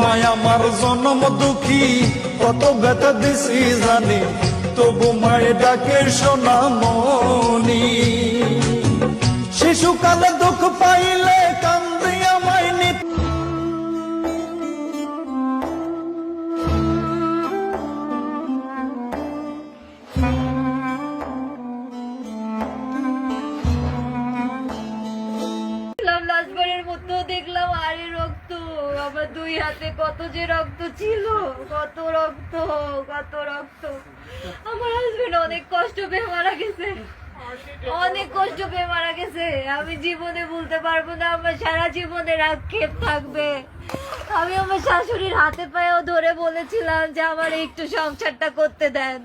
মায়া আমার জনম দুঃখী, কত ব্যথা দিছি জানি, তবু মায়ের ডাকে সোনামণি শিশুকালে দুঃখ পাইলে কান্দি যে রক্ত ছিল, কত রক্ত কত রক্ত। আমার হাজবেন্ড অনেক কষ্ট পেয়ে মারা গেছে। অনেক কষ্ট পেয়ে মারা গেছে। আমি জীবনে বলতে পারব না, আমার সারা জীবনে আক্ষেপ থাকবে। আমি আমার শাশুড়ির হাতে পায়েও ধরে বলেছিলাম যে, আমার একটু সংসারটা করতে দেন।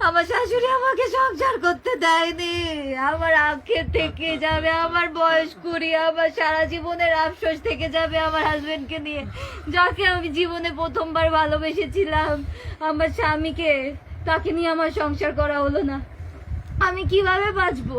আমার শাশুড়ি আমাকে সংসার করতে দেয়নি। আমার আক্ষেপ থেকে যাবে, আমার বয়স কুড়ি, আমার সারা জীবনের আফসোস থেকে যাবে আমার হাজবেন্ডকে নিয়ে। যাকে আমি জীবনে প্রথমবার ভালোবেসেছিলাম, আমার স্বামীকে, তাকে নিয়ে আমার সংসার করা হলো না। আমি কীভাবে বাঁচবো?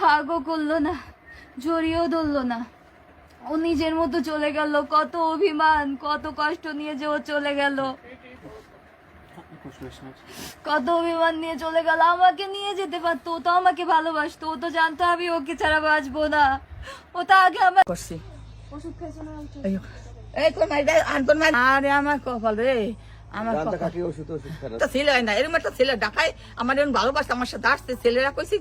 হাগও করল না জড়িয়েও ধরলো না। ও নিজের মতো চলে গেল কত অভিমান কত কষ্ট নিয়ে যে ও চলে গেল। কত অভিমান নিয়ে চলে গেল আমাকে নিয়ে যেতে পারতো ও তো আমাকে ভালোবাসতো ও তো জানতো আমি ওকে ছাড়া বাঁচবো না। ও তো আগে আমার করছি। ওষুধ খাইছো না? আরে আমার কপাল রে। আমার ছেলে হয় না এরকম একটা ছেলে ডাকায় আমার এরকম ভালোবাসে আমার সাথে আসছে ছেলেরা কইছি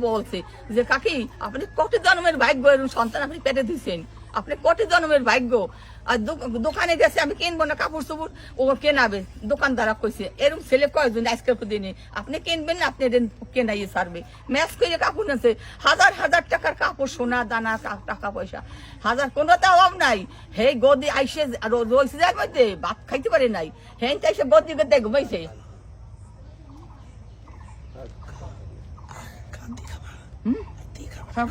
বলছে যে কাকি আপনি কত জন্মের ভাগ্য এরকম সন্তান আপনি পেটে দিয়েছেন আপনি কত জন্মের ভাগ্য? আর দোকানে গেছে আমি কিনবো না কাপড় চোপড় ও কেনাবে। দোকানদারা কইছে এরকম ছেলে কয়জন আজকাল দিনে? আপনি কিনবেন না আপনি কেনাইয়ে সারবে ম্যাচ করে কাপড় নেছে হাজার হাজার টাকার কাপড় সোনা দানা টাকা পয়সা। হাজার কোনো তো অভাব নাই। হে গদি আইসে র- রইছে যার মধ্যে ভাত খাইতে পারে নাই। তো এসে গদি গদি ঘুমাইছে হুম? খাব।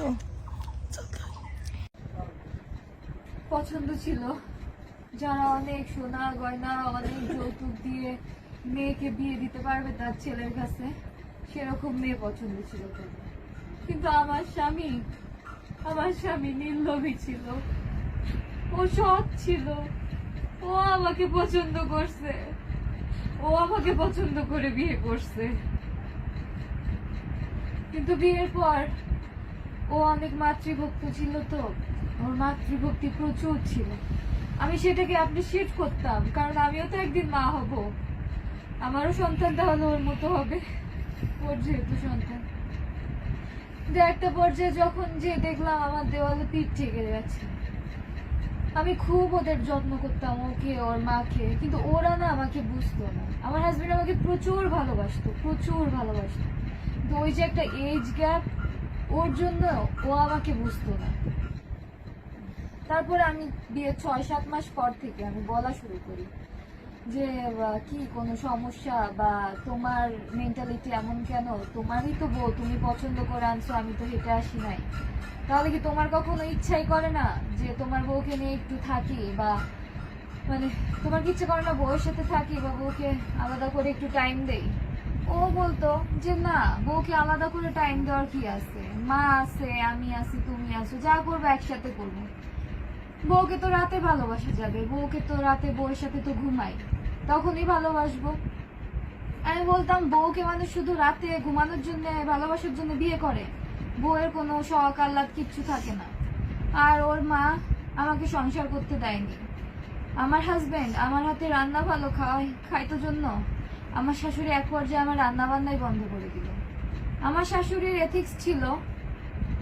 পছন্দ ছিল। যারা অনেক সোনা গয়না অনেক যৌতুক দিয়ে মেয়েকে বিয়ে দিতে পারবে তার ছেলের কাছে, সেরকম মেয়ে পছন্দ ছিল কিন্তু আমার স্বামী আমার স্বামী নির্লোভী ছিল। ও সৎ ছিল। ও আমাকে পছন্দ করছে। ও আমাকে পছন্দ করে বিয়ে করছে। কিন্তু বিয়ের পর ও অনেক মাতৃভক্ত ছিল তো। ওর মাতৃভক্তি প্রচুর ছিল। আমি সেটাকে অ্যাপ্রিসিয়েট করতাম, কারণ আমিও তো একদিন মা হব। আমারও সন্তান তাহলে ওর মতো হবে। ওর যেহেতু সন্তান। কিন্তু একটা পর্যায়ে যখন যে দেখলাম আমার দেওয়ালে পিঠ ঠেকে যাচ্ছে আমি খুব ওদের যত্ন করতাম, ওকে, ওর মাকে। কিন্তু ওরা না আমাকে বুঝতো না। আমার হাজবেন্ড আমাকে প্রচুর ভালোবাসতো প্রচুর ভালোবাসতো। তো ওই যে একটা এজ গ্যাপ ওর জন্য ও আমাকে বুঝতো না। তারপরে আমি বিয়ে ছয়, সাত মাস পর থেকে আমি বলা শুরু করি যে কি কোনো সমস্যা বা তোমার মেন্টালিটি এমন কেন? তোমারই তো বউ, তুমি পছন্দ করে আনছো, আমি তো হেঁটে আসি নাই। তাহলে কি তোমার কখনো ইচ্ছাই করে না যে তোমার বউকে নিয়ে একটু থাকি বা মানে তোমার কি ইচ্ছে করে না বউয়ের সাথে থাকি বা বউকে আলাদা করে একটু টাইম দেই? ও বলতো যে না, বউকে আলাদা করে টাইম দেওয়ার কি আছে? মা আছে, আমি আছি, তুমি আছো, যা করব একসাথে করব। বউকে তো রাতে ভালোবাসা যাবে, বউকে তো রাতে বউয়ের সাথে তো ঘুমাই তখনই ভালোবাসবো। আমি বলতাম, বউকে মানুষ শুধু রাতে ঘুমানোর জন্য, ভালোবাসার জন্য বিয়ে করে। বউয়ের কোনো শখ, আহ্লাদ কিচ্ছু থাকে না। আর ওর মা আমাকে সংসার করতে দেয়নি। আমার হাজবেন্ড আমার হাতে রান্না ভালো খাওয়াই খাইতো জন্য আমার শাশুড়ি এক পর্যায়ে আমার রান্না বান্নাই বন্ধ করে দিল। আমার শাশুড়ির এথিক্স ছিল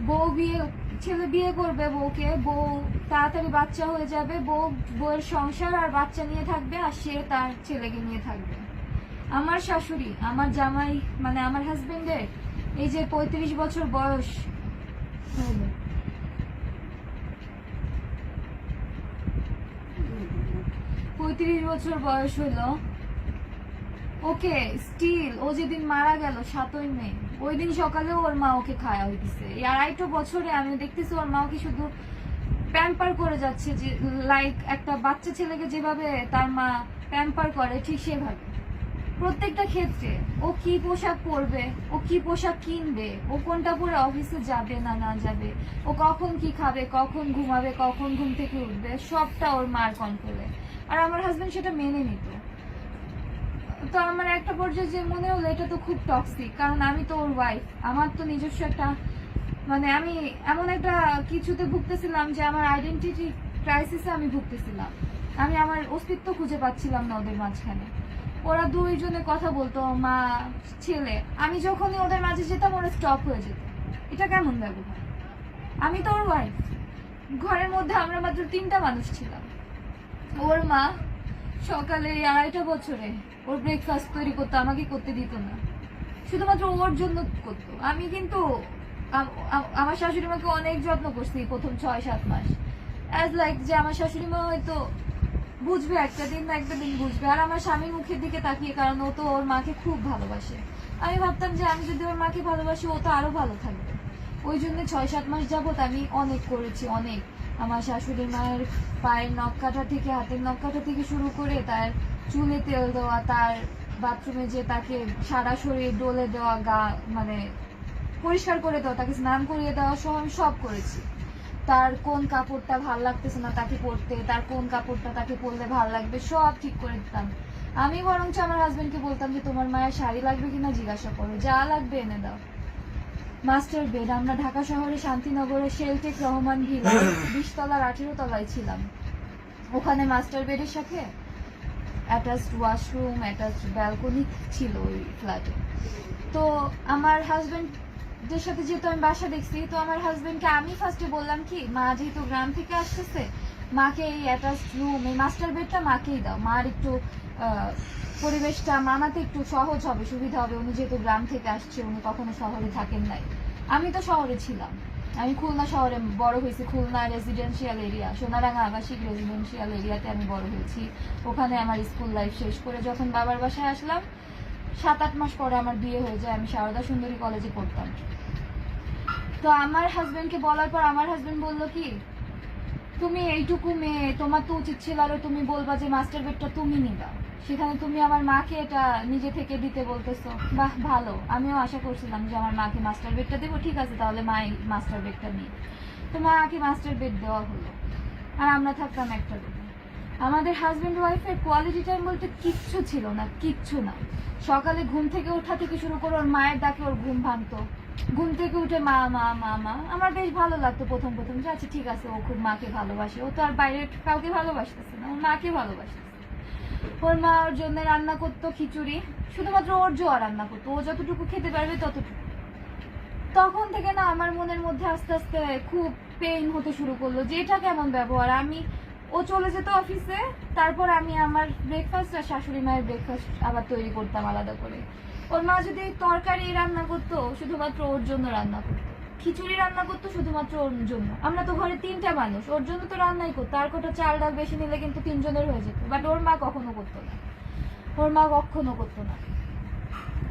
বউ বিয়ে, ছেলে বিয়ে করবে বউকে। বউ তাড়াতাড়ি বাচ্চা হয়ে যাবে। বউ, বউয়ের সংসার আর বাচ্চা নিয়ে থাকবে আর সে তার ছেলেকে নিয়ে থাকবে। আমার শাশুড়ি, আমার জামাই মানে আমার হাজবেন্ডের এই যে পঁয়ত্রিশ বছর বয়স। পঁয়ত্রিশ বছর বয়স হলো। ওকে স্টিল ও যেদিন মারা গেল, সাতই মে ওই দিন সকালে ওর মা ওকে খাওয়া হইতেছে। এই আড়াইটো বছরে আমি দেখতেছি ওর মা ওকে শুধু প্যাম্পার করে যাচ্ছে যে লাইক একটা বাচ্চা ছেলেকে যেভাবে তার মা প্যাম্পার করে, ঠিক সেভাবে। প্রত্যেকটা ক্ষেত্রে, ও কি পোশাক পরবে, ও কি পোশাক কিনবে, ও কোনটা পরে অফিসে যাবে না না যাবে, ও কখন কি খাবে, কখন ঘুমাবে, কখন ঘুম থেকে উঠবে, সবটা ওর মার কন্ট্রোলে আর আমার হাজবেন্ড সেটা মেনে নিত। তো আমার একটা পর্যায়ে যে মনে হলো, এটা তো খুব টক্সিক কারণ আমি তো ওর ওয়াইফ আমার তো নিজস্ব একটা মানে আমি এমন একটা কিছুতে ভুগতেছিলাম যে আমার আইডেন্টিটি ক্রাইসিসে আমি ভুগতেছিলাম। আমি আমার অস্তিত্ব খুঁজে পাচ্ছিলাম না ওদের মাঝখানে। ওরা দুইজনে কথা বলতো, মা, ছেলে। আমি যখনই ওদের মাঝে যেতাম, ওরা স্টপ হয়ে যেত। এটা কেমন ব্যবহার? আমি তো ওর ওয়াইফ ঘরের মধ্যে আমরা মাত্র তিনটা মানুষ ছিলাম। ওর মা সকালে আড়াইটা বছরে ওর ব্রেকফাস্ট তৈরি করতো, আমাকে করতে দিত না। শুধুমাত্র ওর জন্য করতো। আমি কিন্তু আম- আম- আমার শাশুড়ি মাকে অনেক যত্ন করছি প্রথম ছয়, সাত মাস। অ্যাজ লাইক যে আমার শাশুড়ি মা হয়তো বুঝবে, একটা দিন না একটা দিন বুঝবে। আর আমার স্বামীর মুখের দিকে তাকিয়ে, কারণ ও তো ওর মাকে খুব ভালোবাসে। আমি ভাবতাম যে আমি যদি ওর মাকে ভালোবাসি, ও তো আরও ভালো থাকবে। ওই জন্য ছয়, সাত মাস যাবত আমি অনেক করেছি, অনেক। আমার শাশুড়ি মায়ের পায়ের নখ কাটা থেকে, হাতের নখ কাটা থেকে শুরু করে তার চুলে তেল দেওয়া, তার বাথরুমে যে তাকে সারা শরীর ডলে দেওয়া, গা মানে পরিষ্কার করে দেওয়া, তাকে স্নান করিয়ে দেওয়া সব আমি সব করেছি। তার কোন কাপড়টা ভালো লাগতেছে না তাকে পরতে, তার কোন কাপড়টা তাকে পরলে ভালো লাগবে সব ঠিক করে দিতাম। আমি বরঞ্চ আমার হাজবেন্ডকে বলতাম যে, তোমার মায়ের শাড়ি লাগবে কিনা জিজ্ঞাসা করো, যা লাগবে এনে দাও। মাস্টার বেড আমরা ঢাকা শহরে শান্তিনগরে শেলটেক রহমান ভিলা বিশতলার আঠেরো তলায় ছিলাম। ওখানে মাস্টার বেডের সাথে অ্যাটাচড ওয়াশরুম অ্যাটাচড ব্যালকনি ছিল ওই ফ্ল্যাটে তো আমার হাজবেন্ডের সাথে যেহেতু আমি বাসা দেখছি তো আমার হাজবেন্ডকে আমি ফার্স্টে বললাম কি মা যেহেতু গ্রাম থেকে আসতেছে মাকে এই অ্যাটাচড রুম এই মাস্টার বেডটা মাকেই দাও। মার একটু পরিবেশটা মানাতে একটু সহজ হবে, সুবিধা হবে। উনি যেহেতু গ্রাম থেকে আসছে, উনি কখনো শহরে থাকেন নাই। আমি তো শহরে ছিলাম। আমি খুলনা শহরে বড় হয়েছি। খুলনা রেসিডেন্সিয়াল এরিয়া সোনারাঙ্গা আবাসিক রেসিডেন্সিয়াল এরিয়াতে আমি বড় হয়েছি। ওখানে আমার স্কুল লাইফ শেষ করে যখন বাবার বাসায় আসলাম সাত আট মাস পরে আমার বিয়ে হয়ে যায়। আমি সারদা সুন্দরী কলেজে পড়তাম। তো আমার হাজবেন্ডকে বলার পর আমার হাজবেন্ড বলল কি তুমি এইটুকু মেয়ে, তোমার তো উচিত ছিল আরও তুমি বলবা যে মাস্টার বেডটা তুমি নিবা। সেখানে তুমি আমার মাকে এটা নিজে থেকে দিতে বলতেছো। বাহ, ভালো। আমিও আশা করছিলাম যে আমার মাকে মাস্টার বেডটা দেবো। ঠিক আছে, তাহলে মা মাস্টার বেডটা নিই তো মাকে মাস্টার বেড দেওয়া হলো। আর আমরা থাকতাম একটা রুমে আমাদের হাজবেন্ড ওয়াইফের কোয়ালিটি টাইম বলতে কিচ্ছু ছিল না, কিচ্ছু না। সকালে ঘুম থেকে ওঠা থেকে শুরু করে ওর মায়ের ডাকে ওর ঘুম ভাঙতো। ঘুম থেকে উঠে মা মা মা মা, আমার বেশ ভালো লাগতো প্রথম প্রথম। যে আচ্ছা ঠিক আছে, ও খুব মাকে ভালোবাসে। ও তো আর বাইরে কাউকে ভালোবাসতেছে না ওর মাকে ভালোবাসতেছে। ওর মা ওর জন্য রান্না করতো খিচুড়ি, শুধুমাত্র ওর জোয়া রান্না করতো। ও যতটুকু খেতে পারবে ততটুকু। তখন থেকে না আমার মনের মধ্যে আস্তে আস্তে খুব পেইন হতে শুরু করল। যে এটা কেমন ব্যবহার, আমি, ও চলে যেত অফিসে তারপর আমি আমার ব্রেকফাস্ট আর শাশুড়ি মায়ের ব্রেকফাস্ট আবার তৈরি করতাম আলাদা করে। ওর মা যদি তরকারি রান্না করতো, শুধুমাত্র ওর জন্য রান্না করতো। খিচুড়ি রান্না করতো, শুধুমাত্র ওর জন্য। আমরা তো ঘরে তিনটা মানুষ, ওর জন্য তো রান্নাই করতো। আর কোটা চাল ডাল বেশি নিলে কিন্তু তিনজনের হয়ে যেত। বাট ওর মা কখনো করতো না। ওর মা কখনো করতো না।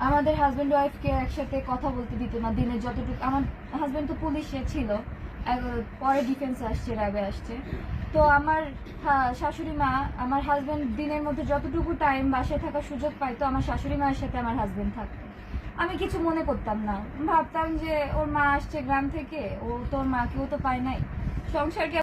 আমাদের হাজবেন্ড ওয়াইফকে একসাথে কথা বলতে দিত না দিনে যতটুকু আমার হাজবেন্ড তো পুলিশে ছিল। পরে ডিফেন্স আসছে, র্যাবে আসছে। তো আমার শাশুড়ি মা, আমার হাজব্যান্ড দিনের মধ্যে যতটুকু টাইম বাসায় থাকার সুযোগ পাইতো আমার শাশুড়ি মায়ের সাথে আমার হাজব্যান্ড থাকতো। আমি কিছু মনে করতাম না। ভাবতাম যে, ওর মা আসছে গ্রাম থেকে, ও, তোর মাকেও তো পায় নাই। সংসারকে